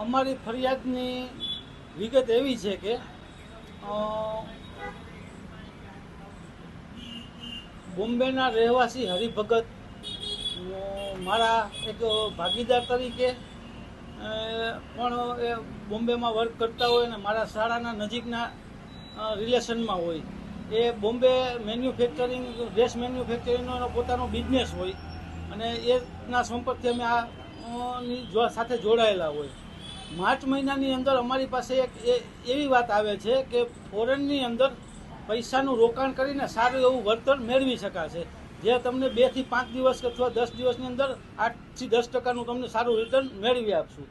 અમારી ફરિયાદની વિગત એવી છે કે બોમ્બેના રહેવાસી હરિભગત મારા એક ભાગીદાર તરીકે પણ એ બોમ્બેમાં વર્ક કરતા હોય અને મારા શાળાના નજીકના રિલેશનમાં હોય. એ બોમ્બે મેન્યુફેક્ચરિંગ ડ્રેસ મેન્યુફેક્ચરિંગનો એનો પોતાનો બિઝનેસ હોય અને એના સંપર્કથી અમે આ સાથે જોડાયેલા હોય. માર્ચ મહિનાની અંદર અમારી પાસે એક એવી વાત આવે છે કે ફોરેનની અંદર પૈસાનું રોકાણ કરીને સારું એવું વળતર મેળવી શકાશે. જે તમને બેથી પાંચ દિવસ અથવા દસ દિવસની અંદર આઠથી દસ ટકાનું તમને સારું રિટર્ન મેળવી આપશું.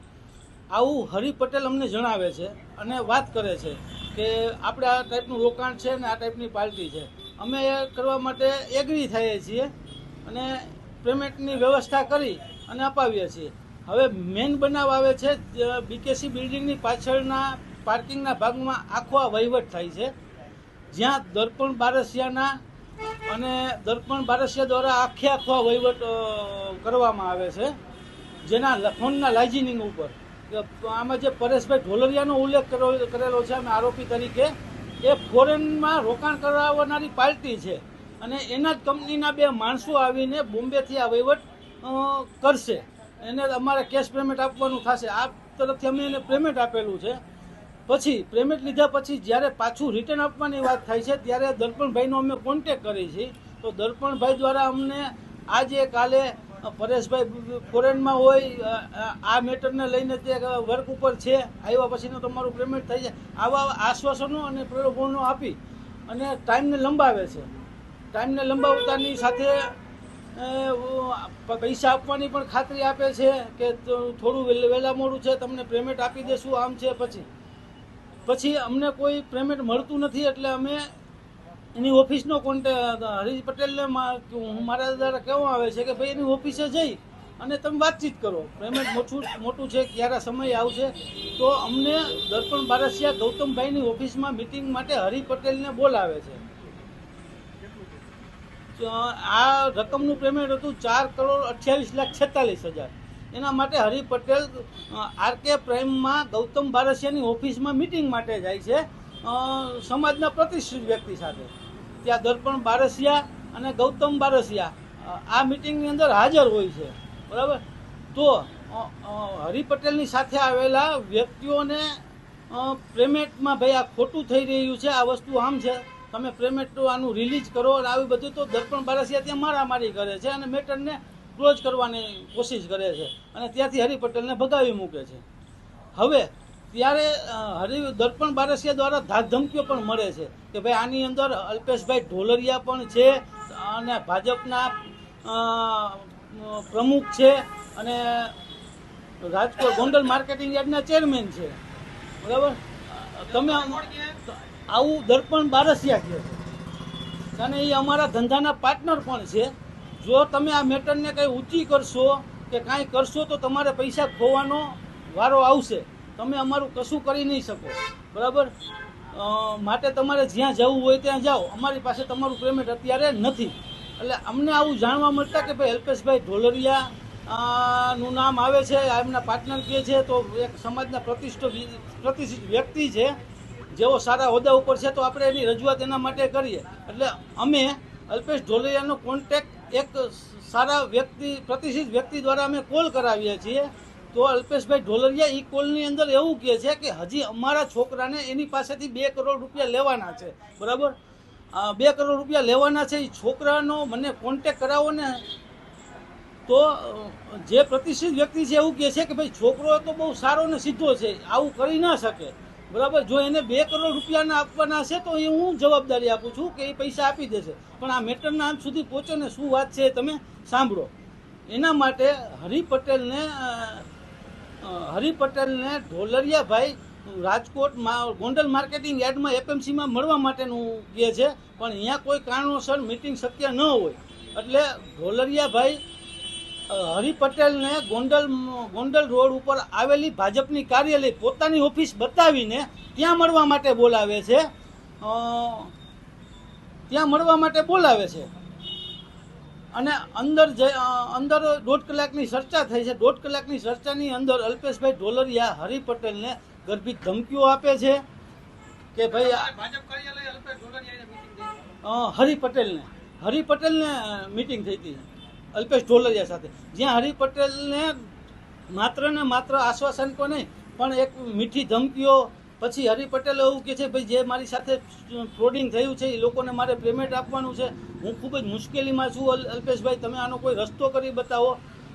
આવું હરિ પટેલ અમને જણાવે છે અને વાત કરે છે કે આપણે આ ટાઈપનું રોકાણ છે ને આ ટાઈપની પાર્ટી છે. અમે એ કરવા માટે એગ્રી થઈએ છીએ અને પેમેન્ટની વ્યવસ્થા કરી અને અપાવીએ છીએ. હવે મેન બનાવ આવે છે બીકેસી બિલ્ડિંગની પાછળના પાર્કિંગના ભાગમાં આખો આ વહીવટ થાય છે. જ્યાં દર્પણ બારસિયાના અને દર્પણ બારસિયા દ્વારા આખે આખો આ વહીવટ કરવામાં આવે છે. જેના લખનના લાઇજિનિંગ ઉપર. આમાં જે પરેશભાઈ ઢોલરિયાનો ઉલ્લેખ કરો- કરેલો છે અમે આરોપી તરીકે, એ ફોરેનમાં રોકાણ કરાવનારી પાર્ટી છે. અને એના જ કંપનીના બે માણસો આવીને બોમ્બેથી આ વહીવટ કરશે. એને અમારે કેશ પેમેન્ટ આપવાનું થશે. આ તરફથી અમે એને પેમેન્ટ આપેલું છે. પછી પેમેન્ટ લીધા પછી જ્યારે પાછું રિટર્ન આપવાની વાત થાય છે, ત્યારે દર્પણભાઈનો અમે કોન્ટેક કરીએ છીએ તો દર્પણભાઈ દ્વારા અમને આજે કાલે પરેશભાઈ ફોરેનમાં હોય આ મેટરને લઈને તે વર્ક ઉપર છે, આવ્યા પછીનું તમારું પેમેન્ટ થઈ જાય આવા આશ્વાસનો અને પ્રલોભનો આપી અને ટાઈમને લંબાવે છે. ટાઈમને લંબાવતાની સાથે પૈસા આપવાની પણ ખાતરી આપે છે કે થોડું વહેલ- મોડું છે, તમને પેમેન્ટ આપી દેશું, આમ છે, પછી. પછી અમને કોઈ પેમેન્ટ મળતું નથી, એટલે અમે એની ઓફિસનો કોન્ટેક, હરીશ પટેલને હું મારા દ્વારા કહેવામાં આવે છે કે ભાઈ એની ઓફિસે જઈ અને તમે વાતચીત કરો. પેમેન્ટ મોટું મોટું છે, ક્યારે સમય આવશે? તો અમને દર્પણ બારસિયા ગૌતમભાઈની ઓફિસમાં મિટિંગ માટે હરી પટેલને બોલાવે છે. આ રકમનું પેમેન્ટ હતું ચાર કરોડ અઠ્યાવીસ લાખ છેતાલીસ હજાર. એના માટે હરિ પટેલ આર કે પ્રાઇમમાં ગૌતમ બારસિયાની ઓફિસમાં મિટિંગ માટે જાય છે. સમાજના પ્રતિષ્ઠિત વ્યક્તિ સાથે. ત્યાં દર્પણ બારસિયા અને ગૌતમ બારસિયા આ મિટિંગની અંદર હાજર હોય છે. બરાબર? તો હરિ પટેલની સાથે આવેલા વ્યક્તિઓને પેમેન્ટમાં ભાઈ આ ખોટું થઈ રહ્યું છે, આ વસ્તુ આમ છે. તમે પેમેન્ટ આનું રિલીઝ કરો અને આવી બધું તો દર્પણ બારસિયા ત્યાં મારામારી કરે છે અને મેટરને ક્લોઝ કરવાની કોશિશ કરે છે. અને ત્યાંથી હરિ પટેલને ભગાવી મૂકે છે. હવે ત્યારે હરિ દર્પણ બારસિયા દ્વારા ધાકધમકીઓ પણ મળે છે કે ભાઈ આની અંદર અલ્પેશભાઈ ઢોલરિયા પણ છે અને ભાજપના પ્રમુખ છે અને રાજકોટ ગોંડલ માર્કેટિંગ યાર્ડના ચેરમેન છે. બરાબર? તમે આવું દર્પણ બારસિયા કહે છે. અને એ અમારા ધંધાના પાર્ટનર પણ છે. જો તમે આ મેટરને કંઈ ઊંચી કરશો કે કાંઈ કરશો તો તમારે પૈસા ખોવાનો વારો આવશે. તમે અમારું કશું કરી નહીં શકો. બરાબર? માટે તમારે જ્યાં જવું હોય ત્યાં જાઓ. અમારી પાસે તમારું પેમેન્ટ અત્યારે નથી. એટલે અમને આવું જાણવા મળતા કે ભાઈ, અલ્પેશભાઈ ઢોલરિયા નું નામ આવે છે એમના પાર્ટનર કહે છે, તો એક સમાજના પ્રતિષ્ઠિત પ્રતિષ્ઠિત વ્યક્તિ છે. જેઓ સારા હોદ્દા ઉપર છે તો આપણે એની રજૂઆત એના માટે કરીએ. એટલે અમે અલ્પેશ ઢોલૈયાનો કોન્ટેક્ટ એક સારા વ્યક્તિ, પ્રતિષ્ઠિત વ્યક્તિ દ્વારા અમે કોલ કરાવીએ છીએ. તો અલ્પેશભાઈ ઢોલરિયા એ કોલની અંદર એવું કહે છે કે હજી અમારા છોકરાને એની પાસેથી બે કરોડ રૂપિયા લેવાના છે. બરાબર? બે કરોડ રૂપિયા લેવાના છે એ છોકરાનો મને કોન્ટેક કરાવો ને. તો જે પ્રતિષ્ઠિત વ્યક્તિ છે એવું કહે છે કે ભાઈ, છોકરો તો બહુ સારો ને સીધો છે, આવું કરી ના શકે. બરાબર? જો એને બે કરોડ રૂપિયાના આપવાના છે, તો એ હું જવાબદારી આપું છું કે એ પૈસા આપી દેશે. પણ આ મેટરના અંત સુધી પહોંચો ને શું વાત છે તમે સાંભળો. એના માટે હરિ પટેલને હરિ પટેલને ઢોલરિયાભાઈ રાજકોટમાં, ગોંડલ માર્કેટિંગ યાર્ડમાં એપએમસીમાં મળવા માટેનું કહે છે. પણ અહીંયા કોઈ કારણોસર મિટિંગ શક્ય ન હોય. એટલે ઢોલરિયાભાઈ હરિ પટેલને ગોંડલ ગોંડલ રોડ ઉપર આવેલી ભાજપની કાર્યાલય પોતાની ઓફિસ બતાવીને ત્યાં મળવા માટે બોલાવે છે. ત્યાં મળવા માટે બોલાવે છે. અને અંદર અંદર દોઢ કલાકની ચર્ચા થઈ છે. દોઢ કલાકની ચર્ચાની અંદર અલ્પેશભાઈ ઢોલરિયા હરિ પટેલને ગર્ભિત ધમકીઓ આપે છે કે ભાઈ હરિ પટેલને હરિ પટેલને મિટિંગ થઈ હતી. અલ્પેશ ઢોલરિયા સાથે. જ્યાં હરિ પટેલને માત્ર ને માત્ર આશ્વાસન કોઈ નહીં, પણ એક મીઠી ધમકીઓ, પછી હરિ પટેલ એવું કહે છે, ભાઈ જે મારી સાથે ફ્રોડિંગ થયું છે, એ લોકોને મારે પેમેન્ટ આપવાનું છે. હું ખૂબ જ મુશ્કેલીમાં છું અલ્પેશભાઈ, તમે આનો કોઈ રસ્તો કરી બતાવો.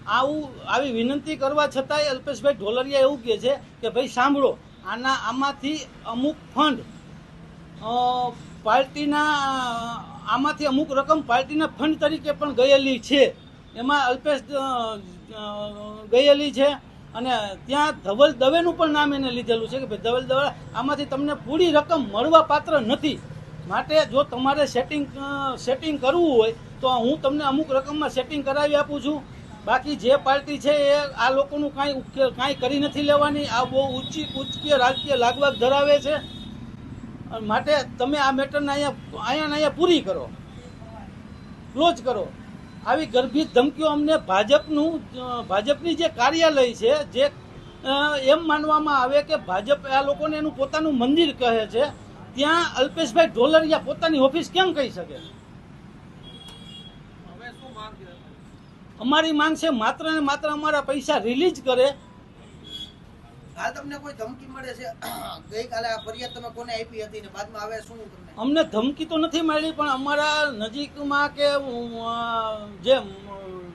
આવું, આવી વિનંતી કરવા છતાંય અલ્પેશભાઈ ઢોલરિયા એવું કહે છે કે, ભાઈ સાંભળો, આના, આમાંથી અમુક ફંડ પાર્ટીના, આમાંથી અમુક રકમ પાર્ટીના ફંડ તરીકે પણ ગયેલી છે. એમાં અલ્પેશ ગયેલી છે અને ત્યાં ધવલ દવેનું પણ નામ એને લીધેલું છે કે ભાઈ ધવલ દવે, આમાંથી તમને પૂરી રકમ મળવા પાત્ર નથી. માટે જો તમારે સેટિંગ સેટિંગ કરવું હોય, તો હું તમને અમુક રકમમાં સેટિંગ કરાવી આપું છું. બાકી જે પાર્ટી છે એ આ લોકોનું કાંઈ ઉકેલ, કાંઈ કરી નથી લેવાની. આ બહુ ઊંચી ઉચ્ચકીય રાજકીય લાગવાગ ધરાવે છે. માટે તમે આ મેટરને અહીંયા અહીંયા અહીંયા પૂરી કરો. ક્લોઝ કરો. આવી ગર્ભિત ધમકીઓ અમને ભાજપનું ભાજપની જે કાર્યાલય છે જે એમ માનવામાં આવે કે ભાજપ આ લોકોને એનું પોતાનું મંદિર કહે છે ત્યાં અલ્પેશભાઈ ઢોલરિયા પોતાની ઓફિસ કેમ કહી શકે? અમારી માંગ છે માત્ર ને માત્ર અમારા પૈસા રિલીઝ કરે હાલ તમને કોઈ ધમકી મળે છે? ગઈકાલે આ ફરિયાદ તમે કોને આપી હતી ને બાદમાં આવે શું તમને? અમને ધમકી તો નથી મળી પણ અમારા નજીકમાં કે જે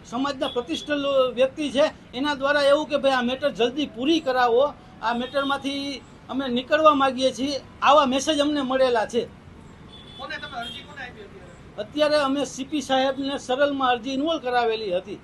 સમાજના પ્રતિષ્ઠિત વ્યક્તિ છે એના દ્વારા એવું કે ભાઈ આ મેટર જલ્દી પૂરી કરાવો આ મેટરમાંથી અમે નીકળવા માંગીએ છીએ આવા મેસેજ અમને મળેલા છે. અત્યારે અમે સીપી સાહેબને સરલમાં અરજી ઇન્વોલ્વ કરાવેલી હતી.